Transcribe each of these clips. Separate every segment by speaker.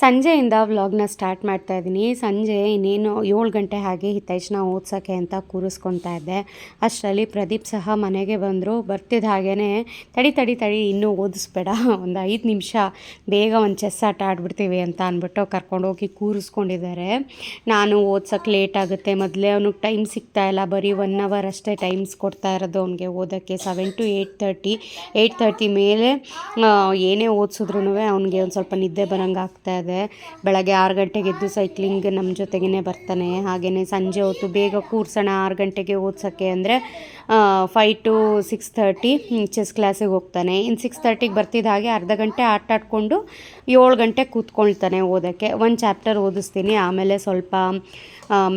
Speaker 1: ಸಂಜೆಯಿಂದ ವ್ಲಾಗ್ನ ಸ್ಟಾರ್ಟ್ ಮಾಡ್ತಾ ಇದ್ದೀನಿ. ಸಂಜೆ ಇನ್ನೇನು ಏಳು ಗಂಟೆ ಹಾಗೆ ಹಿತೈಷನ ಓದ್ಸೋಕ್ಕೆ ಅಂತ ಕೂರಿಸ್ಕೊತಾ ಇದ್ದೆ. ಅಷ್ಟರಲ್ಲಿ ಪ್ರದೀಪ್ ಸಹ ಮನೆಗೆ ಬಂದರು. ಬರ್ತಿದ್ದ ಹಾಗೇ ತಡಿ ತಡಿ ತಡಿ, ಇನ್ನೂ ಓದಿಸ್ಬೇಡ. ಒಂದು ಐದು ನಿಮಿಷ ಬೇಗ ಒಂದು ಚೆಸ್ ಆಟ ಆಡ್ಬಿಡ್ತೀವಿ ಅಂತ ಅಂದ್ಬಿಟ್ಟು ಕರ್ಕೊಂಡೋಗಿ ಕೂರಿಸ್ಕೊಂಡಿದ್ದಾರೆ. ನಾನು ಓದ್ಸೋಕ್ಕೆ ಲೇಟ್ ಆಗುತ್ತೆ. ಮೊದಲೇ ಅವ್ನಿಗೆ ಟೈಮ್ ಸಿಗ್ತಾ ಇಲ್ಲ. ಬರೀ ಒನ್ ಅವರ್ ಅಷ್ಟೇ ಟೈಮ್ಸ್ ಕೊಡ್ತಾ ಇರೋದು ಅವನಿಗೆ ಓದೋಕ್ಕೆ. Seven to eight thirty eight thirty ಮೇಲೆ ಏನೇ ಓದಿಸಿದ್ರು ಅವನಿಗೆ ಒಂದು ಸ್ವಲ್ಪ ನಿದ್ದೆ ಬರೋಂಗೆ ಆಗ್ತಾ ಬೆಳಗ್ಗೆ ಆರು ಗಂಟೆಗೆ ಎದ್ದು ಸೈಕ್ಲಿಂಗ್ ನಮ್ಮ ಜೊತೆಗೇ ಬರ್ತಾನೆ. ಹಾಗೆಯೇ ಸಂಜೆ ಹೊತ್ತು ಬೇಗ ಕೂರ್ಸೋಣ ಆರು ಗಂಟೆಗೆ ಓದ್ಸೋಕ್ಕೆ ಅಂದರೆ five to six thirty chess ಕ್ಲಾಸಿಗೆ ಹೋಗ್ತಾನೆ. ಇನ್ನು ಸಿಕ್ಸ್ ತರ್ಟಿಗೆ ಬರ್ತಿದ್ದ ಹಾಗೆ ಅರ್ಧ ಗಂಟೆ ಆಟ ಆಡಿಕೊಂಡು ಏಳು ಗಂಟೆ ಕೂತ್ಕೊಳ್ತಾನೆ ಓದೋಕ್ಕೆ. ಒಂದು ಚಾಪ್ಟರ್ ಓದಿಸ್ತೀನಿ, ಆಮೇಲೆ ಸ್ವಲ್ಪ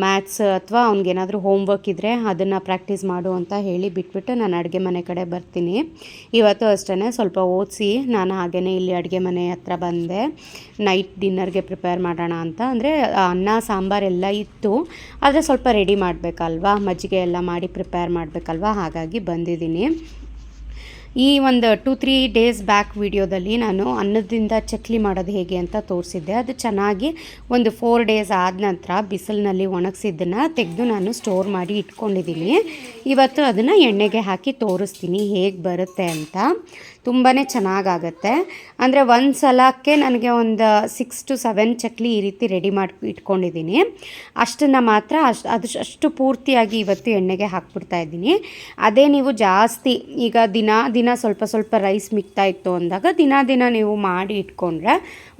Speaker 1: ಮ್ಯಾಥ್ಸ್ ಅಥವಾ ಅವ್ನಿಗೇನಾದರೂ ಹೋಮ್ವರ್ಕ್ ಇದ್ದರೆ ಅದನ್ನು ಪ್ರಾಕ್ಟೀಸ್ ಮಾಡು ಅಂತ ಹೇಳಿ ಬಿಟ್ಬಿಟ್ಟು ನಾನು ಅಡುಗೆ ಮನೆ ಕಡೆ ಬರ್ತೀನಿ. ಇವತ್ತು ಅಷ್ಟೇ ಸ್ವಲ್ಪ ಓದಿಸಿ ನಾನು ಹಾಗೆಯೇ ಇಲ್ಲಿ ಅಡುಗೆ ಮನೆ ಹತ್ರ ಬಂದೆ. ನೈಟ್ ಡಿನ್ನರ್ಗೆ ಪ್ರಿಪೇರ್ ಮಾಡೋಣ ಅಂತ. ಅಂದರೆ ಅನ್ನ ಸಾಂಬಾರೆಲ್ಲ ಇತ್ತು. ಆದರೆ ಸ್ವಲ್ಪ ರೆಡಿ ಮಾಡಬೇಕಲ್ವಾ? ಮಜ್ಜಿಗೆ ಎಲ್ಲ ಮಾಡಿ ಪ್ರಿಪೇರ್ ಮಾಡಬೇಕಲ್ವಾ? ಹಾಗಾಗಿ ಬಂದಿದ್ದೀನಿ. ಈ ಒಂದು ಟೂ ತ್ರೀ ಡೇಸ್ ಬ್ಯಾಕ್ ವಿಡಿಯೋದಲ್ಲಿ ನಾನು ಅನ್ನದಿಂದ ಚಕ್ಲಿ ಮಾಡೋದು ಹೇಗೆ ಅಂತ ತೋರಿಸಿದ್ದೆ. ಅದು ಚೆನ್ನಾಗಿ ಒಂದು ಫೋರ್ ಡೇಸ್ ಆದ ನಂತರ ಬಿಸಿಲಿನಲ್ಲಿ ಒಣಗಿಸಿದ್ದನ್ನು ತೆಗೆದು ನಾನು ಸ್ಟೋರ್ ಮಾಡಿ ಇಟ್ಕೊಂಡಿದ್ದೀನಿ. ಇವತ್ತು ಅದನ್ನು ಎಣ್ಣೆಗೆ ಹಾಕಿ ತೋರಿಸ್ತೀನಿ ಹೇಗೆ ಬರುತ್ತೆ ಅಂತ. ತುಂಬಾ ಚೆನ್ನಾಗಾಗತ್ತೆ. ಅಂದರೆ ಒಂದು ಸಲಕ್ಕೆ ನನಗೆ ಒಂದು ಸಿಕ್ಸ್ ಟು ಸೆವೆನ್ ಚಕ್ಲಿ ಈ ರೀತಿ ರೆಡಿ ಮಾಡಿ ಇಟ್ಕೊಂಡಿದ್ದೀನಿ. ಅಷ್ಟನ್ನು ಮಾತ್ರ ಅಷ್ಟು ಅಷ್ಟು ಪೂರ್ತಿಯಾಗಿ ಇವತ್ತು ಎಣ್ಣೆಗೆ ಹಾಕ್ಬಿಡ್ತಾ ಇದ್ದೀನಿ. ಅದೇ ನೀವು ಜಾಸ್ತಿ ಈಗ ದಿನ ದಿನ ಸ್ವಲ್ಪ ಸ್ವಲ್ಪ ರೈಸ್ ಮಿಕ್ತಾ ಇತ್ತು ಅಂದಾಗ ದಿನ ದಿನ ನೀವು ಮಾಡಿ ಇಟ್ಕೊಂಡ್ರೆ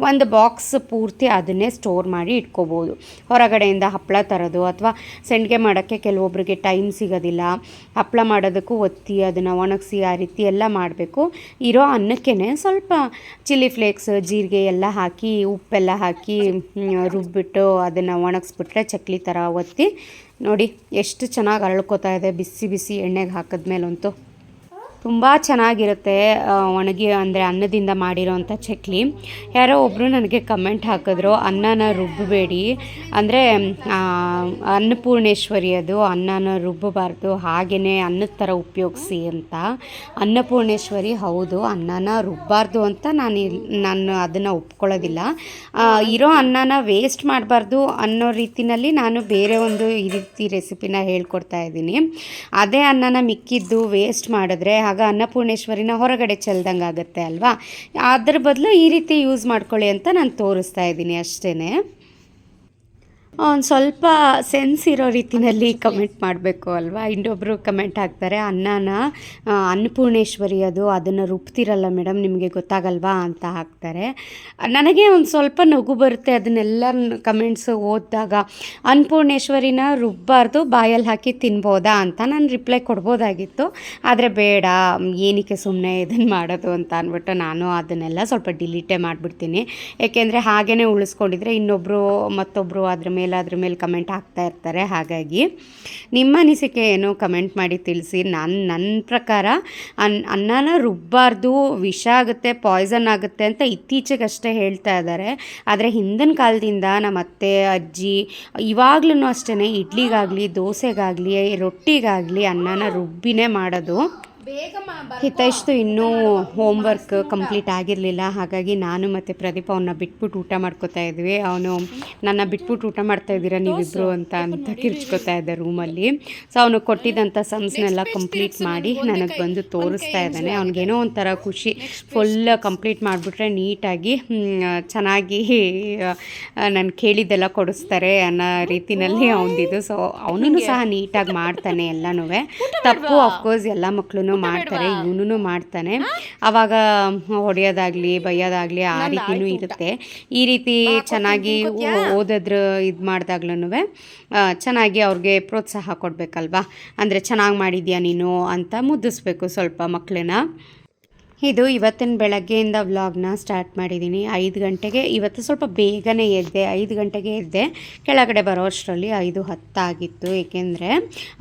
Speaker 1: ಒಂದು ಬಾಕ್ಸ್ ಪೂರ್ತಿ ಅದನ್ನೇ ಸ್ಟೋರ್ ಮಾಡಿ ಇಟ್ಕೋಬೋದು. ಹೊರಗಡೆಯಿಂದ ಹಪ್ಪಳ ತರೋದು ಅಥವಾ ಸೆಂಡ್ಗೆ ಮಾಡೋಕ್ಕೆ ಕೆಲವೊಬ್ಬರಿಗೆ ಟೈಮ್ ಸಿಗೋದಿಲ್ಲ ಹಪ್ಪಳ ಮಾಡೋದಕ್ಕೂ ಒತ್ತಿ ಅದನ್ನು ಒಣಗಿಸಿ ಆ ರೀತಿ ಎಲ್ಲ ಮಾಡಬೇಕು. ಇರೋ ಅನ್ನಕ್ಕೇ ಸ್ವಲ್ಪ ಚಿಲ್ಲಿ ಫ್ಲೇಕ್ಸ್, ಜೀರಿಗೆ ಎಲ್ಲ ಹಾಕಿ, ಉಪ್ಪೆಲ್ಲ ಹಾಕಿ ರುಬ್ಬಿಟ್ಟು ಅದನ್ನು ಒಣಗಿಸ್ಬಿಟ್ರೆ ಚಕ್ಲಿ ಥರ ಒತ್ತಿ ನೋಡಿ ಎಷ್ಟು ಚೆನ್ನಾಗಿ ಅರಳ್ಕೋತಾ ಇದೆ. ಬಿಸಿ ಬಿಸಿ ಎಣ್ಣೆಗೆ ಹಾಕಿದ್ಮೇಲಂತೂ. ತುಂಬ ಚೆನ್ನಾಗಿರುತ್ತೆ ಒಣಗಿ ಅಂದರೆ ಅನ್ನದಿಂದ ಮಾಡಿರೋವಂಥ ಚಕ್ಲಿ. ಯಾರೋ ಒಬ್ಬರು ನನಗೆ ಕಮೆಂಟ್ ಹಾಕಿದ್ರು, ಅನ್ನನ ರುಬ್ಬಬೇಡಿ. ಅಂದರೆ ಅನ್ನಪೂರ್ಣೇಶ್ವರಿ ಅದು, ಅನ್ನನ ರುಬ್ಬಬಾರ್ದು ಹಾಗೆಯೇ ಅನ್ನದ ಥರ ಉಪಯೋಗಿಸಿ ಅಂತ. ಅನ್ನಪೂರ್ಣೇಶ್ವರಿ ಹೌದು, ಅನ್ನನ ರುಬ್ಬಾರ್ದು ಅಂತ ನಾನು ನಾನು ಅದನ್ನು ಒಪ್ಕೊಳ್ಳೋದಿಲ್ಲ. ಇರೋ ಅನ್ನನ ವೇಸ್ಟ್ ಮಾಡಬಾರ್ದು ಅನ್ನೋ ರೀತಿನಲ್ಲಿ ನಾನು ಬೇರೆ ಒಂದು ಈ ರೀತಿ ರೆಸಿಪಿನ ಹೇಳ್ಕೊಡ್ತಾ ಇದ್ದೀನಿ. ಅದೇ ಅನ್ನನ ಮಿಕ್ಕಿದ್ದು ವೇಸ್ಟ್ ಮಾಡಿದ್ರೆ ಆಗ ಅನ್ನಪೂರ್ಣೇಶ್ವರಿನ ಹೊರಗಡೆ ಚೆಲ್ದಂಗೆ ಆಗುತ್ತೆ ಅಲ್ವಾ? ಅದ್ರ ಬದಲು ಈ ರೀತಿ ಯೂಸ್ ಮಾಡ್ಕೊಳ್ಳಿ ಅಂತ ನಾನು ತೋರಿಸ್ತಾ ಇದ್ದೀನಿ ಅಷ್ಟೇ ಒಂದು ಸ್ವಲ್ಪ ಸೆನ್ಸ್ ಇರೋ ರೀತಿಯಲ್ಲಿ ಕಮೆಂಟ್ ಮಾಡಬೇಕು ಅಲ್ವಾ? ಇನ್ನೊಬ್ಬರು ಕಮೆಂಟ್ ಹಾಕ್ತಾರೆ ಅನ್ನನ ಅನ್ನಪೂರ್ಣೇಶ್ವರಿ ಅದು, ಅದನ್ನು ರುಬ್ತಿರಲ್ಲ ಮೇಡಮ್ ನಿಮಗೆ ಗೊತ್ತಾಗಲ್ವಾ? ಅಂತ ಹಾಕ್ತಾರೆ. ನನಗೆ ಒಂದು ಸ್ವಲ್ಪ ನಗು ಬರುತ್ತೆ ಅದನ್ನೆಲ್ಲ ಕಮೆಂಟ್ಸ್ ಓದಿದಾಗ, ಅನ್ನಪೂರ್ಣೇಶ್ವರಿನ ರುಬ್ಬಾರ್ದು, ಬಾಯಲ್ಲಿ ಹಾಕಿ ತಿನ್ಬೋದಾ? ಅಂತ ನಾನು ರಿಪ್ಲೈ ಕೊಡ್ಬೋದಾಗಿತ್ತು. ಆದರೆ ಬೇಡ, ಏನಕ್ಕೆ ಸುಮ್ಮನೆ ಇದನ್ನು ಮಾಡೋದು ಅಂತ ಅಂದ್ಬಿಟ್ಟು ನಾನು ಅದನ್ನೆಲ್ಲ ಸ್ವಲ್ಪ ಡಿಲೀಟೇ ಮಾಡಿಬಿಡ್ತೀನಿ. ಏಕೆಂದರೆ ಹಾಗೇ ಉಳಿಸ್ಕೊಂಡಿದ್ರೆ ಇನ್ನೊಬ್ಬರು ಮತ್ತೊಬ್ಬರು ಅದ್ರ ಮೇಲೆ ಅದ್ರ ಮೇಲೆ ಕಮೆಂಟ್ ಹಾಕ್ತಾ ಇರ್ತಾರೆ. ಹಾಗಾಗಿ ನಿಮ್ಮ ಅನಿಸಿಕೆ ಏನು ಕಮೆಂಟ್ ಮಾಡಿ ತಿಳಿಸಿ. ನಾನು ನನ್ನ ಪ್ರಕಾರ ಅನ್, ಅನ್ನನ ರುಬ್ಬಾರ್ದು, ವಿಷ ಆಗುತ್ತೆ ಪಾಯ್ಸನ್ ಆಗುತ್ತೆ ಅಂತ ಇತ್ತೀಚೆಗಷ್ಟೇ ಹೇಳ್ತಾ ಇದ್ದಾರೆ. ಆದರೆ ಹಿಂದಿನ ಕಾಲದಿಂದ ನಮ್ಮ ಅತ್ತೆ, ಅಜ್ಜಿ ಇವಾಗ್ಲೂ ಅಷ್ಟೇ ಇಡ್ಲಿಗಾಗಲಿ, ದೋಸೆಗಾಗಲಿ, ರೊಟ್ಟಿಗಾಗಲಿ ಅನ್ನನ ರುಬ್ಬಿನೇ ಮಾಡೋದು. ಹಿತೈಷ್ದು ಇನ್ನೂ ಹೋಮ್ವರ್ಕ್ ಕಂಪ್ಲೀಟ್ ಆಗಿರಲಿಲ್ಲ. ಹಾಗಾಗಿ ನಾನು ಮತ್ತು ಪ್ರದೀಪ್ ಅವನ್ನ ಬಿಟ್ಬಿಟ್ಟು ಊಟ ಮಾಡ್ಕೋತಾ ಇದ್ವಿ. ಅವನು, ನನ್ನ ಬಿಟ್ಬಿಟ್ಟು ಊಟ ಮಾಡ್ತಾ ಇದ್ದೀರಾ ನೀವಿಬ್ಬರು ಅಂತ ಅಂತ ಕಿರ್ಚ್ಕೋತಾ ಇದ್ದೆ ರೂಮಲ್ಲಿ. ಸೊ ಅವನು ಕೊಟ್ಟಿದ್ದಂಥ ಸಮ್ಸ್ನೆಲ್ಲ ಕಂಪ್ಲೀಟ್ ಮಾಡಿ ನನಗೆ ಬಂದು ತೋರಿಸ್ತಾ ಇದ್ದಾನೆ. ಅವ್ನಿಗೇನೋ ಒಂಥರ ಖುಷಿ ಫುಲ್ ಕಂಪ್ಲೀಟ್ ಮಾಡಿಬಿಟ್ರೆ ನೀಟಾಗಿ ಚೆನ್ನಾಗಿ ನಾನು ಕೇಳಿದ್ದೆಲ್ಲ ಕೊಡಿಸ್ತಾರೆ ಅನ್ನೋ ರೀತಿನಲ್ಲಿ ಅವನದಿದು. ಸೊ ಅವನೂ ಸಹ ನೀಟಾಗಿ ಮಾಡ್ತಾನೆ ಎಲ್ಲನೂ ತಪ್ಪು ಅಫ್ಕೋರ್ಸ್ ಎಲ್ಲ ಮಕ್ಕಳು ಮಾಡ್ತಾರೆ ಇವನು ಮಾಡ್ತಾನೆ. ಅವಾಗ ಹೊಡೆಯೋದಾಗ್ಲಿ ಬೈಯೋದಾಗ್ಲಿ ಆ ರೀತಿನೂ ಇರುತ್ತೆ. ಈ ರೀತಿ ಚೆನ್ನಾಗಿ ಓದೋದ್ರ ಓದಿದ್ರ ಇದು ಮಾಡಿದಾಗ್ಲೂ ಚೆನ್ನಾಗಿ ಅವ್ರಿಗೆ ಪ್ರೋತ್ಸಾಹ ಕೊಡಬೇಕಲ್ವಾ? ಅಂದರೆ ಚೆನ್ನಾಗಿ ಮಾಡಿದ್ಯಾ ನೀನು ಅಂತ ಮುದ್ದಿಸ್ಬೇಕು ಸ್ವಲ್ಪ ಮಕ್ಕಳನ್ನ ಇದು ಇವತ್ತಿನ ಬೆಳಗ್ಗೆಯಿಂದ ವ್ಲಾಗ್ನ ಸ್ಟಾರ್ಟ್ ಮಾಡಿದ್ದೀನಿ. ಐದು ಗಂಟೆಗೆ, ಇವತ್ತು ಸ್ವಲ್ಪ ಬೇಗನೆ ಎದ್ದೆ. ಐದು ಗಂಟೆಗೆ ಎದ್ದೆ. ಕೆಳಗಡೆ ಬರೋ ಅಷ್ಟರಲ್ಲಿ ಐದು ಹತ್ತಾಗಿತ್ತು. ಏಕೆಂದರೆ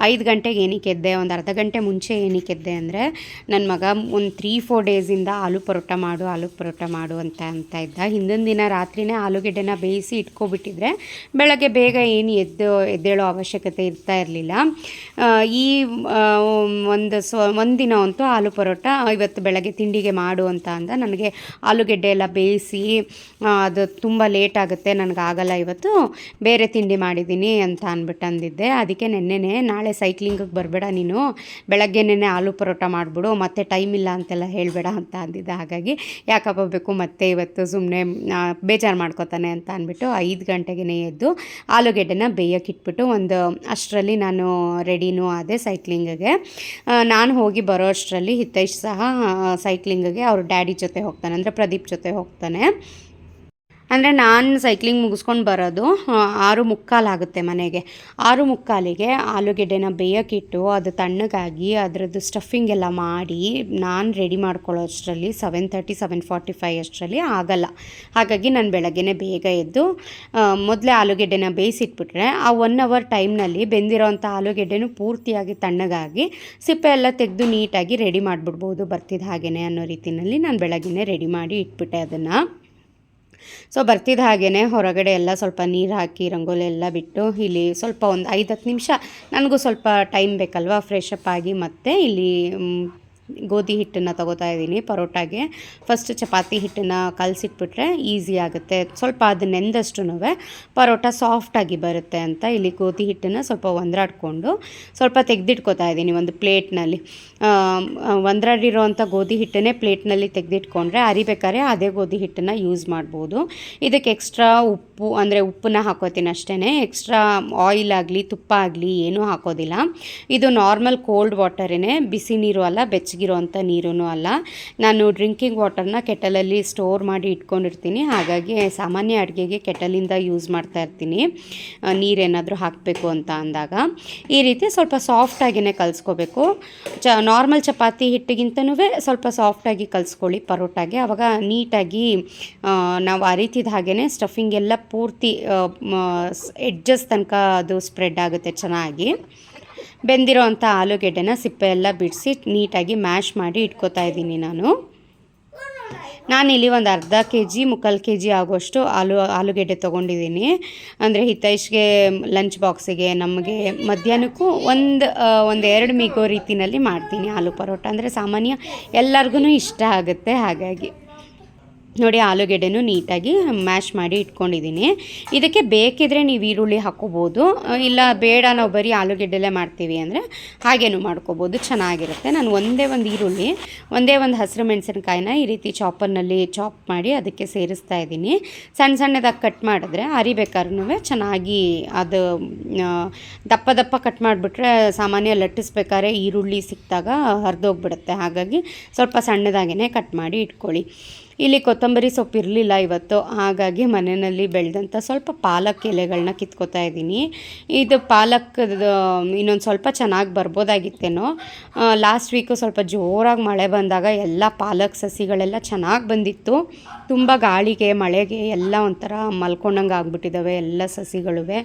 Speaker 1: ಐದು ಗಂಟೆಗೆ ಏನಕ್ಕೆ ಎದ್ದೆ? ಒಂದು ಅರ್ಧ ಗಂಟೆ ಮುಂಚೆ ಏನಕ್ಕೆ ಎದ್ದೆ ಅಂದರೆ ನನ್ನ ಮಗ ಒಂದು ತ್ರೀ ಫೋರ್ ಡೇಸಿಂದ ಆಲೂ ಪರೋಟ ಮಾಡು ಆಲೂ ಪರೋಟ ಮಾಡು ಅಂತ ಅಂತ ಇದ್ದ. ಹಿಂದಿನ ದಿನ ರಾತ್ರಿನೇ ಆಲೂಗೆಡ್ಡೆನ ಬೇಯಿಸಿ ಇಟ್ಕೊಬಿಟ್ಟಿದ್ರೆ, ಬೆಳಗ್ಗೆ ಬೇಗ ಏನು ಎದ್ದು, ಎದ್ದೇಳೋ ಅವಶ್ಯಕತೆ ಇರ್ತಾ ಇರಲಿಲ್ಲ. ಈ ಒಂದು ಸ್ವ ಒಂದಿನ ಅಂತೂ ಆಲೂ ಪರೋಟ, ಇವತ್ತು ಬೆಳಗ್ಗೆ ತಿಂಡಿ ತಿಂಡಿಗೆ ಮಾಡು ಅಂತ ಅಂದ. ನನಗೆ ಆಲೂಗೆಡ್ಡೆ ಎಲ್ಲ ಬೇಯಿಸಿ ಅದು ತುಂಬ ಲೇಟ್ ಆಗುತ್ತೆ, ನನಗೆ ಆಗಲ್ಲ ಇವತ್ತು, ಬೇರೆ ತಿಂಡಿ ಮಾಡಿದ್ದೀನಿ ಅಂತ ಅಂದ್ಬಿಟ್ಟು ಅಂದಿದ್ದೆ. ಅದಕ್ಕೆ ನೆನ್ನೆನೇ, ನಾಳೆ ಸೈಕ್ಲಿಂಗಿಗೆ ಬರಬೇಡ ನೀನು ಬೆಳಗ್ಗೆನೇ ಆಲೂ ಪರೋಟ ಮಾಡಿಬಿಡು, ಮತ್ತೆ ಟೈಮ್ ಇಲ್ಲ ಅಂತೆಲ್ಲ ಹೇಳಬೇಡ ಅಂತ ಅಂದಿದ್ದೆ. ಹಾಗಾಗಿ ಯಾಕಪ್ಪ ಬೇಕು ಮತ್ತೆ ಇವತ್ತು ಸುಮ್ಮನೆ ಬೇಜಾರು ಮಾಡ್ಕೋತಾನೆ ಅಂತ ಅಂದ್ಬಿಟ್ಟು ಐದು ಗಂಟೆಗೆ ಎದ್ದು ಆಲೂಗೆಡ್ಡೆನ ಬೇಯಕ್ಕೆ ಇಟ್ಬಿಟ್ಟು ಒಂದು ಅಷ್ಟರಲ್ಲಿ ನಾನು ರೆಡಿನೂ ಆದೆ ಸೈಕ್ಲಿಂಗಿಗೆ ನಾನು ಹೋಗಿ ಬರೋ ಅಷ್ಟರಲ್ಲಿ ಹಿತೈಷ್ ಸಹ ಸೈಕ್ಲಿಂಗಿಗೆ ಅವ್ರ ಡ್ಯಾಡಿ ಜೊತೆ ಹೋಗ್ತಾನೆ ಅಂದರೆ ಪ್ರದೀಪ್ ಜೊತೆ ಹೋಗ್ತಾನೆ. ಅಂದರೆ ನಾನು ಸೈಕ್ಲಿಂಗ್ ಮುಗಿಸ್ಕೊಂಡು ಬರೋದು ಆರು ಮುಕ್ಕಾಲಾಗುತ್ತೆ ಮನೆಗೆ. ಆರು ಮುಕ್ಕಾಲಿಗೆ ಆಲೂಗೆಡ್ಡೆನ ಬೇಯಕ್ಕಿಟ್ಟು ಅದು ತಣ್ಣಗಾಗಿ ಅದರದ್ದು ಸ್ಟಫಿಂಗ್ ಎಲ್ಲ ಮಾಡಿ ನಾನು ರೆಡಿ ಮಾಡ್ಕೊಳ್ಳೋ ಅಷ್ಟರಲ್ಲಿ seven thirty seven forty five ಅಷ್ಟರಲ್ಲಿ ಆಗಲ್ಲ. ಹಾಗಾಗಿ ನಾನು ಬೆಳಗ್ಗೆನೇ ಬೇಗ ಎದ್ದು ಮೊದಲೇ ಆಲೂಗೆಡ್ಡೆನ ಬೇಯಿಸಿಟ್ಬಿಟ್ರೆ ಆ ಒನ್ ಅವರ್ ಟೈಮ್ನಲ್ಲಿ ಬೆಂದಿರೋಂಥ ಆಲೂಗೆಡ್ಡೆನೂ ಪೂರ್ತಿಯಾಗಿ ತಣ್ಣಗಾಗಿ ಸಿಪ್ಪೆ ಎಲ್ಲ ತೆಗೆದು ನೀಟಾಗಿ ರೆಡಿ ಮಾಡಿಬಿಡ್ಬೋದು ಬರ್ತಿದ್ದ ಹಾಗೆಯೇ ಅನ್ನೋ ರೀತಿಯಲ್ಲಿ ನಾನು ಬೆಳಗ್ಗೆನೇ ರೆಡಿ ಮಾಡಿ ಇಟ್ಬಿಟ್ಟೆ ಅದನ್ನು. ಸೊ ಬರ್ತಿದ್ದ ಹಾಗೇ ಹೊರಗಡೆ ಎಲ್ಲ ಸ್ವಲ್ಪ ನೀರು ಹಾಕಿ, ರಂಗೋಲಿ ಎಲ್ಲ ಬಿಟ್ಟು ಇಲ್ಲಿ ಸ್ವಲ್ಪ ಒಂದು ಐದು ಹತ್ತು ನಿಮಿಷ, ನನಗೂ ಸ್ವಲ್ಪ ಟೈಮ್ ಬೇಕಲ್ವಾ ಫ್ರೆಶ್ ಅಪ್ ಆಗಿ ಮತ್ತೆ ಇಲ್ಲಿ ಗೋಧಿ ಹಿಟ್ಟನ್ನು ತಗೋತಾ ಇದ್ದೀನಿ ಪರೋಟಾಗೆ. ಫಸ್ಟ್ ಚಪಾತಿ ಹಿಟ್ಟನ್ನು ಕಲಸಿಟ್ಬಿಟ್ರೆ ಈಸಿ ಆಗುತ್ತೆ. ಸ್ವಲ್ಪ ಅದು ನೆಂದಷ್ಟು ಪರೋಟ ಸಾಫ್ಟಾಗಿ ಬರುತ್ತೆ ಅಂತ ಇಲ್ಲಿ ಗೋಧಿ ಹಿಟ್ಟನ್ನು ಸ್ವಲ್ಪ ಒಂದ್ರಾಡ್ಕೊಂಡು ಸ್ವಲ್ಪ ತೆಗೆದಿಟ್ಕೋತಾ ಇದ್ದೀನಿ ಒಂದು ಪ್ಲೇಟ್ನಲ್ಲಿ. ಒಂದ್ರಾಡಿರೋವಂಥ ಗೋಧಿ ಹಿಟ್ಟನ್ನೇ ಪ್ಲೇಟ್ನಲ್ಲಿ ತೆಗೆದಿಟ್ಕೊಂಡ್ರೆ ಅರಿಬೇಕಾದ್ರೆ ಅದೇ ಗೋಧಿ ಹಿಟ್ಟನ್ನು ಯೂಸ್ ಮಾಡ್ಬೋದು. ಇದಕ್ಕೆ ಎಕ್ಸ್ಟ್ರಾ ಉಪ್ಪು, ಅಂದರೆ ಉಪ್ಪನ್ನ ಹಾಕೋತೀನಿ ಅಷ್ಟೇ ಎಕ್ಸ್ಟ್ರಾ ಆಯಿಲ್ ಆಗಲಿ, ತುಪ್ಪ ಆಗಲಿ ಏನೂ ಹಾಕೋದಿಲ್ಲ. ಇದು ನಾರ್ಮಲ್ ಕೋಲ್ಡ್ ವಾಟರೇ ಬಿಸಿ ನೀರು ಅಲ್ಲ ಬೆಚ್ಚಗಿರೋವಂಥ ನೀರೂ ಅಲ್ಲ. ನಾನು ಡ್ರಿಂಕಿಂಗ್ ವಾಟರ್ನ ಕೆಟಲಲ್ಲಿ ಸ್ಟೋರ್ ಮಾಡಿ ಇಟ್ಕೊಂಡಿರ್ತೀನಿ. ಹಾಗಾಗಿ ಸಾಮಾನ್ಯ ಅಡುಗೆಗೆ ಕೆಟಲಿಂದ ಯೂಸ್ ಮಾಡ್ತಾ ಇರ್ತೀನಿ. ನೀರೇನಾದರೂ ಹಾಕಬೇಕು ಅಂತ ಅಂದಾಗ. ಈ ರೀತಿ ಸ್ವಲ್ಪ ಸಾಫ್ಟಾಗಿಯೇ ಕಲಿಸ್ಕೋಬೇಕು. ಚ ನಾರ್ಮಲ್ ಚಪಾತಿ ಹಿಟ್ಟಿಗಿಂತನೂ ಸ್ವಲ್ಪ ಸಾಫ್ಟಾಗಿ ಕಲಿಸ್ಕೊಳ್ಳಿ ಪರೋಟಾಗೆ. ಆವಾಗ ನೀಟಾಗಿ ನಾವು ಅರಿತಿದ ಹಾಗೇ ಸ್ಟಫಿಂಗ್ ಎಲ್ಲ ಪೂರ್ತಿ ಎಡ್ಜಸ್ ತನಕ ಅದು ಸ್ಪ್ರೆಡ್ ಆಗುತ್ತೆ ಚೆನ್ನಾಗಿ. ಬೆಂದಿರೋ ಅಂಥ ಆಲೂಗೆಡ್ಡೆನ ಸಿಪ್ಪೆ ಎಲ್ಲ ಬಿಡಿಸಿ ನೀಟಾಗಿ ಮ್ಯಾಶ್ ಮಾಡಿ ಇಟ್ಕೋತಾ ಇದ್ದೀನಿ ನಾನು. ನಾನಿಲ್ಲಿ ಒಂದು ಅರ್ಧ ಕೆ ಜಿ ಮುಕ್ಕಾಲು ಕೆ ಜಿ ಆಗುವಷ್ಟು ಆಲೂ, ಆಲೂಗೆಡ್ಡೆ ತೊಗೊಂಡಿದ್ದೀನಿ. ಅಂದರೆ ಹಿತೈಷ್ಗೆ ಲಂಚ್ ಬಾಕ್ಸಿಗೆ, ನಮಗೆ ಮಧ್ಯಾಹ್ನಕ್ಕೂ ಒಂದು ಒಂದು ಎರಡು ಮೀಗೋ ರೀತಿಯಲ್ಲಿ ಮಾಡ್ತೀನಿ ಆಲೂ ಪರೋಟ. ಅಂದರೆ ಸಾಮಾನ್ಯ ಎಲ್ಲರಿಗೂ ಇಷ್ಟ ಆಗುತ್ತೆ ಹಾಗಾಗಿ. ನೋಡಿ ಆಲೂಗೆಡ್ಡೆನೂ ನೀಟಾಗಿ ಮ್ಯಾಶ್ ಮಾಡಿ ಇಟ್ಕೊಂಡಿದ್ದೀನಿ. ಇದಕ್ಕೆ ಬೇಕಿದ್ರೆ ನೀವು ಈರುಳ್ಳಿ ಹಾಕ್ಕೋಬೋದು ಇಲ್ಲ ಬೇಡ, ನಾವು ಬರೀ ಆಲೂಗೆಡ್ಡೆಲ್ಲೇ ಮಾಡ್ತೀವಿ ಅಂದರೆ ಹಾಗೇನೂ ಮಾಡ್ಕೋಬೋದು. ಚೆನ್ನಾಗಿರುತ್ತೆ. ನಾನು ಒಂದೇ ಒಂದು ಈರುಳ್ಳಿ, ಒಂದೇ ಒಂದು ಹಸಿರು ಮೆಣಸಿನ್ಕಾಯಿನ ಈ ರೀತಿ ಚಾಪರ್ನಲ್ಲಿ ಚಾಪ್ ಮಾಡಿ ಅದಕ್ಕೆ ಸೇರಿಸ್ತಾ ಇದ್ದೀನಿ. ಸಣ್ಣ ಸಣ್ಣದಾಗಿ ಕಟ್ ಮಾಡಿದ್ರೆ ಅರಿಬೇಕಾದ್ರೂ ಚೆನ್ನಾಗಿ ಅದು ದಪ್ಪ ದಪ್ಪ ಕಟ್ ಮಾಡಿಬಿಟ್ರೆ ಸಾಮಾನ್ಯ ಲಟ್ಟಿಸ್ಬೇಕಾದ್ರೆ ಈರುಳ್ಳಿ ಸಿಕ್ಕಿದಾಗ ಹರಿದೋಗ್ಬಿಡುತ್ತೆ. ಹಾಗಾಗಿ ಸ್ವಲ್ಪ ಸಣ್ಣದಾಗೇ ಕಟ್ ಮಾಡಿ ಇಟ್ಕೊಳ್ಳಿ. ಇಲ್ಲಿ ಕೊತ್ತಂಬರಿ ಸೊಪ್ಪು ಇರಲಿಲ್ಲ ಇವತ್ತು, ಹಾಗಾಗಿ ಮನೆಯಲ್ಲಿ ಬೆಳೆದಂಥ ಸ್ವಲ್ಪ ಪಾಲಕ್ ಎಲೆಗಳನ್ನ ಕಿತ್ಕೋತಾ ಇದ್ದೀನಿ. ಇದು ಪಾಲಕ್ ಇನ್ನೊಂದು ಸ್ವಲ್ಪ ಚೆನ್ನಾಗಿ ಬರ್ಬೋದಾಗಿತ್ತೇನೋ. ಲಾಸ್ಟ್ ವೀಕು ಸ್ವಲ್ಪ ಜೋರಾಗಿ ಮಳೆ ಬಂದಾಗ ಎಲ್ಲ ಪಾಲಕ್ ಸಸಿಗಳೆಲ್ಲ ಚೆನ್ನಾಗಿ ಬಂದಿತ್ತು. ತುಂಬ ಗಾಳಿಗೆ, ಮಳೆಗೆ ಎಲ್ಲ ಒಂಥರ ಮಲ್ಕೊಂಡಂಗೆ ಆಗ್ಬಿಟ್ಟಿದ್ದಾವೆ ಎಲ್ಲ ಸಸಿಗಳುವೆ.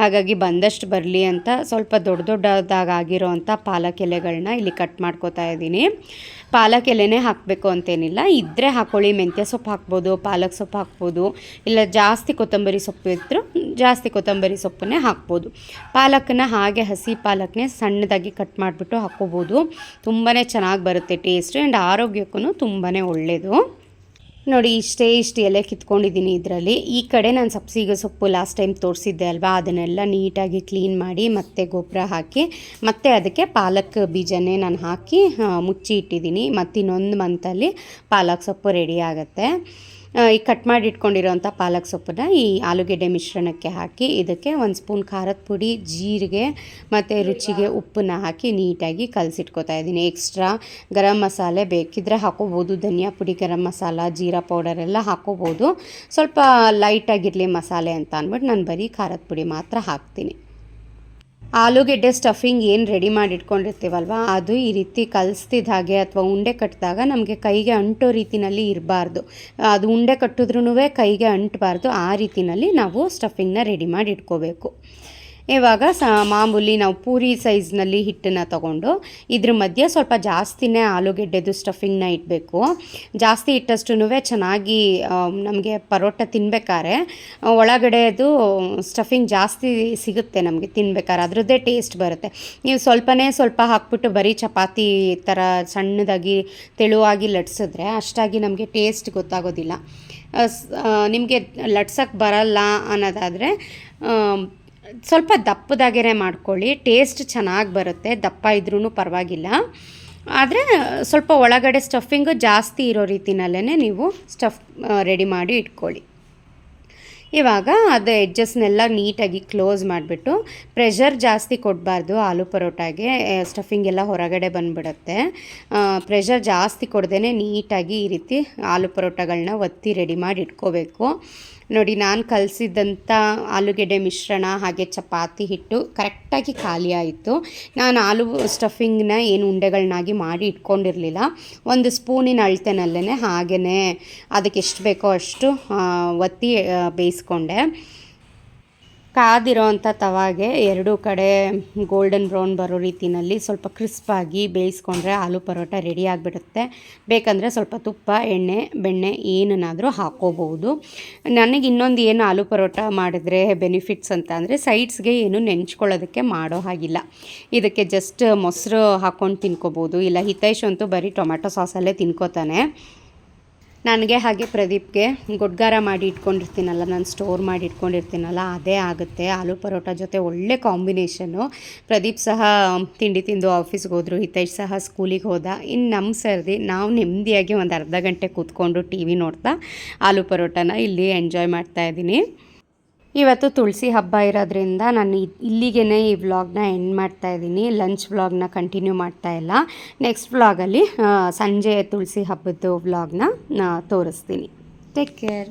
Speaker 1: ಹಾಗಾಗಿ ಬಂದಷ್ಟು ಬರಲಿ ಅಂತ ಸ್ವಲ್ಪ ದೊಡ್ಡ ದೊಡ್ಡದಾಗಿ ಆಗಿರೋ ಅಂಥ ಪಾಲಕ್ ಎಲೆಗಳನ್ನ ಇಲ್ಲಿ ಕಟ್ ಮಾಡ್ಕೋತಾ ಇದ್ದೀನಿ. ಪಾಲಕ್ ಎಲೆನೇ ಹಾಕಬೇಕು ಅಂತೇನಿಲ್ಲ. ಇದ್ದರೆ ಹಾಕೊಳ್ಳಿ. ಮೆಂತ್ಯ ಸೊಪ್ಪು ಹಾಕ್ಬೋದು, ಪಾಲಕ್ ಸೊಪ್ಪು ಹಾಕ್ಬೋದು, ಇಲ್ಲ ಜಾಸ್ತಿ ಕೊತ್ತಂಬರಿ ಸೊಪ್ಪು ಇದ್ದರೂ ಜಾಸ್ತಿ ಕೊತ್ತಂಬರಿ ಸೊಪ್ಪನ್ನೇ ಹಾಕ್ಬೋದು. ಪಾಲಕನ್ನ ಹಾಗೆ ಹಸಿ ಪಾಲಕ್ನೇ ಸಣ್ಣದಾಗಿ ಕಟ್ ಮಾಡಿಬಿಟ್ಟು ಹಾಕ್ಕೋಬೋದು. ತುಂಬಾ ಚೆನ್ನಾಗಿ ಬರುತ್ತೆ ಟೇಸ್ಟ್ ಆ್ಯಂಡ್ ಆರೋಗ್ಯಕ್ಕೂ ತುಂಬಾ ಒಳ್ಳೆಯದು ನೋಡಿ, ಇಷ್ಟೇ ಇಷ್ಟು ಎಲೆ ಕಿತ್ಕೊಂಡಿದ್ದೀನಿ ಇದರಲ್ಲಿ. ಈ ಕಡೆ ನಾನು ಸಬ್ಸಿಗೆ ಸೊಪ್ಪು ಲಾಸ್ಟ್ ಟೈಮ್ ತೋರಿಸಿದ್ದೆ ಅಲ್ವಾ? ಅದನ್ನೆಲ್ಲ ನೀಟಾಗಿ ಕ್ಲೀನ್ ಮಾಡಿ ಮತ್ತೆ ಗೊಬ್ಬರ ಹಾಕಿ, ಮತ್ತೆ ಅದಕ್ಕೆ ಪಾಲಕ್ ಬೀಜನೇ ನಾನು ಹಾಕಿ ಮುಚ್ಚಿ ಇಟ್ಟಿದ್ದೀನಿ. ಮತ್ತು ಇನ್ನೊಂದು ಮಂತಲ್ಲಿ ಪಾಲಕ್ ಸೊಪ್ಪು ರೆಡಿ ಆಗುತ್ತೆ. ಈ ಕಟ್ ಮಾಡಿ ಇಟ್ಕೊಂಡಿರೋಂಥ ಪಾಲಕ್ ಸೊಪ್ಪನ್ನ ಈ ಆಲೂಗೆಡ್ಡೆ ಮಿಶ್ರಣಕ್ಕೆ ಹಾಕಿ, ಇದಕ್ಕೆ ಒಂದು ಸ್ಪೂನ್ ಖಾರದ ಪುಡಿ, ಜೀರಿಗೆ ಮತ್ತು ರುಚಿಗೆ ಉಪ್ಪನ್ನ ಹಾಕಿ ನೀಟಾಗಿ ಕಲಸಿಟ್ಕೋತಾ ಇದ್ದೀನಿ. ಎಕ್ಸ್ಟ್ರಾ ಗರಂ ಮಸಾಲೆ ಬೇಕಿದ್ದರೆ ಹಾಕೋಬೋದು, ಧನಿಯಾ ಪುಡಿ, ಗರಂ ಮಸಾಲ, ಜೀರಾ ಪೌಡರ್ ಎಲ್ಲ ಹಾಕೋಬೋದು. ಸ್ವಲ್ಪ ಲೈಟಾಗಿರಲಿ ಮಸಾಲೆ ಅಂತ ಅಂದ್ಬಿಟ್ಟು ನಾನು ಬರೀ ಖಾರದ ಪುಡಿ ಮಾತ್ರ ಹಾಕ್ತೀನಿ. ಆಲೂಗೆಡ್ಡೆ ಸ್ಟಫಿಂಗ್ ಏನು ರೆಡಿ ಮಾಡಿ ಇಟ್ಕೊಂಡಿರ್ತೀವಲ್ವ ಅದು ಈ ರೀತಿ ಕಲಿಸ್ತಿದ್ದ ಹಾಗೆ ಅಥವಾ ಉಂಡೆ ಕಟ್ಟಿದಾಗ ನಮಗೆ ಕೈಗೆ ಅಂಟೋ ರೀತಿನಲ್ಲಿ ಇರಬಾರ್ದು. ಅದು ಉಂಡೆ ಕಟ್ಟಿದ್ರೂ ಕೈಗೆ ಅಂಟಬಾರ್ದು. ಆ ರೀತಿನಲ್ಲಿ ನಾವು ಸ್ಟಫಿಂಗ್ನ ರೆಡಿ ಮಾಡಿ ಇಟ್ಕೋಬೇಕು ಇವಾಗ ಸ ಮಾಮೂಲಿ ನಾವು ಪೂರಿ ಸೈಜ್ನಲ್ಲಿ ಹಿಟ್ಟನ್ನು ತಗೊಂಡು ಇದ್ರ ಮಧ್ಯೆ ಸ್ವಲ್ಪ ಜಾಸ್ತಿನೇ ಆಲೂಗೆಡ್ಡೆದು ಸ್ಟಫಿಂಗ್ನ ಇಡಬೇಕು. ಜಾಸ್ತಿ ಇಟ್ಟಷ್ಟು ಚೆನ್ನಾಗಿ ನಮಗೆ ಪರೋಟ ತಿನ್ಬೇಕಾದ್ರೆ ಒಳಗಡೆದು ಸ್ಟಫಿಂಗ್ ಜಾಸ್ತಿ ಸಿಗುತ್ತೆ ನಮಗೆ ತಿನ್ಬೇಕಾದ್ರೆ, ಅದರದ್ದೇ ಟೇಸ್ಟ್ ಬರುತ್ತೆ. ನೀವು ಸ್ವಲ್ಪನೇ ಸ್ವಲ್ಪ ಹಾಕ್ಬಿಟ್ಟು ಬರೀ ಚಪಾತಿ ಥರ ಸಣ್ಣದಾಗಿ ತೆಳುವಾಗಿ ಲಟ್ಸಿದ್ರೆ ಅಷ್ಟಾಗಿ ನಮಗೆ ಟೇಸ್ಟ್ ಗೊತ್ತಾಗೋದಿಲ್ಲ. ನಿಮಗೆ ಲಟ್ಸಕ್ಕೆ ಬರಲ್ಲ ಅನ್ನೋದಾದರೆ ಸ್ವಲ್ಪ ದಪ್ಪದಾಗೆರೆ ಮಾಡ್ಕೊಳ್ಳಿ ಟೇಸ್ಟ್ ಚೆನ್ನಾಗಿ ಬರುತ್ತೆ, ದಪ್ಪ ಇದ್ರೂ ಪರವಾಗಿಲ್ಲ. ಆದರೆ ಸ್ವಲ್ಪ ಒಳಗಡೆ ಸ್ಟಫಿಂಗು ಜಾಸ್ತಿ ಇರೋ ರೀತಿನಲ್ಲೇ ನೀವು ಸ್ಟಫ್ ರೆಡಿ ಮಾಡಿ ಇಟ್ಕೊಳ್ಳಿ. ಇವಾಗ ಅದು ಎಡ್ಜಸ್ನೆಲ್ಲ ನೀಟಾಗಿ ಕ್ಲೋಸ್ ಮಾಡಿಬಿಟ್ಟು ಪ್ರೆಷರ್ ಜಾಸ್ತಿ ಕೊಡಬಾರ್ದು, ಆಲೂ ಪರೋಟಾಗೆ ಸ್ಟಫಿಂಗ್ ಎಲ್ಲ ಹೊರಗಡೆ ಬಂದುಬಿಡುತ್ತೆ. ಪ್ರೆಷರ್ ಜಾಸ್ತಿ ಕೊಡ್ದೇ ನೀಟಾಗಿ ಈ ರೀತಿ ಆಲೂ ಪರೋಟಗಳನ್ನ ಒತ್ತಿ ರೆಡಿ ಮಾಡಿ ಇಟ್ಕೋಬೇಕು. ನೋಡಿ, ನಾನು ಕಲಸಿದಂಥ ಆಲೂಗೆಡ್ಡೆ ಮಿಶ್ರಣ ಹಾಗೆ ಚಪಾತಿ ಹಿಟ್ಟು ಕರೆಕ್ಟಾಗಿ ಖಾಲಿ ಆಯಿತು. ನಾನು ಆಲೂ ಸ್ಟಫಿಂಗ್ನ ಏನು ಉಂಡೆಗಳನ್ನಾಗಿ ಮಾಡಿ ಇಟ್ಕೊಂಡಿರಲಿಲ್ಲ. ಒಂದು ಸ್ಪೂನಿನ ಅಳ್ತೆನಲ್ಲೇ ಹಾಗೆಯೇ ಅದಕ್ಕೆ ಎಷ್ಟು ಬೇಕೋ ಅಷ್ಟು ಒತ್ತಿ ಬೇಯಿಸ್ಕೊಂಡೆ. ಕಾದಿರೋ ಅಂಥ ತವಾಗೆ ಎರಡೂ ಕಡೆ ಗೋಲ್ಡನ್ ಬ್ರೌನ್ ಬರೋ ರೀತಿಯಲ್ಲಿ ಸ್ವಲ್ಪ ಕ್ರಿಸ್ಪಾಗಿ ಬೇಯಿಸ್ಕೊಂಡ್ರೆ ಆಲೂ ಪರೋಟ ರೆಡಿ ಆಗಿಬಿಡುತ್ತೆ. ಬೇಕಂದರೆ ಸ್ವಲ್ಪ ತುಪ್ಪ, ಎಣ್ಣೆ, ಬೆಣ್ಣೆ ಏನನ್ನಾದರೂ ಹಾಕೋಬಹುದು. ನನಗೆ ಇನ್ನೊಂದು ಏನು ಆಲೂ ಪರೋಟ ಮಾಡಿದ್ರೆ ಬೆನಿಫಿಟ್ಸ್ ಅಂತ ಅಂದರೆ ಸೈಡ್ಸ್ಗೆ ಏನು ನೆಂಚ್ಕೊಳ್ಳೋದಕ್ಕೆ ಮಾಡೋ ಹಾಗಿಲ್ಲ. ಇದಕ್ಕೆ ಜಸ್ಟ್ ಮೊಸರು ಹಾಕ್ಕೊಂಡು ತಿನ್ಕೋಬೋದು ಇಲ್ಲ ಹಿತೈಷ್ ಅಂತೂ ಬರೀ ಟೊಮ್ಯಾಟೊ ಸಾಸಲ್ಲೇ ತಿನ್ಕೋತಾನೆ. ನನಗೆ ಹಾಗೆ ಪ್ರದೀಪ್ಗೆ ಗೊಡ್ಗಾರ ಮಾಡಿ ಇಟ್ಕೊಂಡಿರ್ತೀನಲ್ಲ, ನಾನು ಸ್ಟೋರ್ ಮಾಡಿ ಇಟ್ಕೊಂಡಿರ್ತೀನಲ್ಲ, ಅದೇ ಆಗುತ್ತೆ. ಆಲೂ ಪರೋಟ ಜೊತೆ ಒಳ್ಳೆ ಕಾಂಬಿನೇಷನ್ನು. ಪ್ರದೀಪ್ ಸಹ ತಿಂಡಿ ತಿಂದು ಆಫೀಸ್ಗೆ ಹೋದರು, ಹಿತೈಷ್ ಸಹ ಸ್ಕೂಲಿಗೆ ಹೋದ. ಇನ್ನು ನಮ್ಮ ಸರ್ದಿ ನಾವು ನೆಮ್ಮದಿಯಾಗಿ ಒಂದು ಅರ್ಧ ಗಂಟೆ ಕೂತ್ಕೊಂಡು ಟಿ ವಿ ನೋಡ್ತಾ ಆಲೂ ಪರೋಟನ ಇಲ್ಲಿ ಎಂಜಾಯ್ ಮಾಡ್ತಾ ಇದ್ದೀನಿ. ಇವತ್ತು ತುಳಸಿ ಹಬ್ಬ ಇರೋದ್ರಿಂದ ನಾನು ಇಲ್ಲಿಗೇ ಈ ವ್ಲಾಗ್ನ ಎಂಡ್ ಮಾಡ್ತಾ ಇದ್ದೀನಿ. ಲಂಚ್ ವ್ಲಾಗ್ನ ಕಂಟಿನ್ಯೂ ಮಾಡ್ತಾ ಇಲ್ಲ. ನೆಕ್ಸ್ಟ್ ವ್ಲಾಗಲ್ಲಿ ಸಂಜೆ ತುಳಸಿ ಹಬ್ಬದ್ದು ವ್ಲಾಗ್ನ ತೋರಿಸ್ತೀನಿ. Take care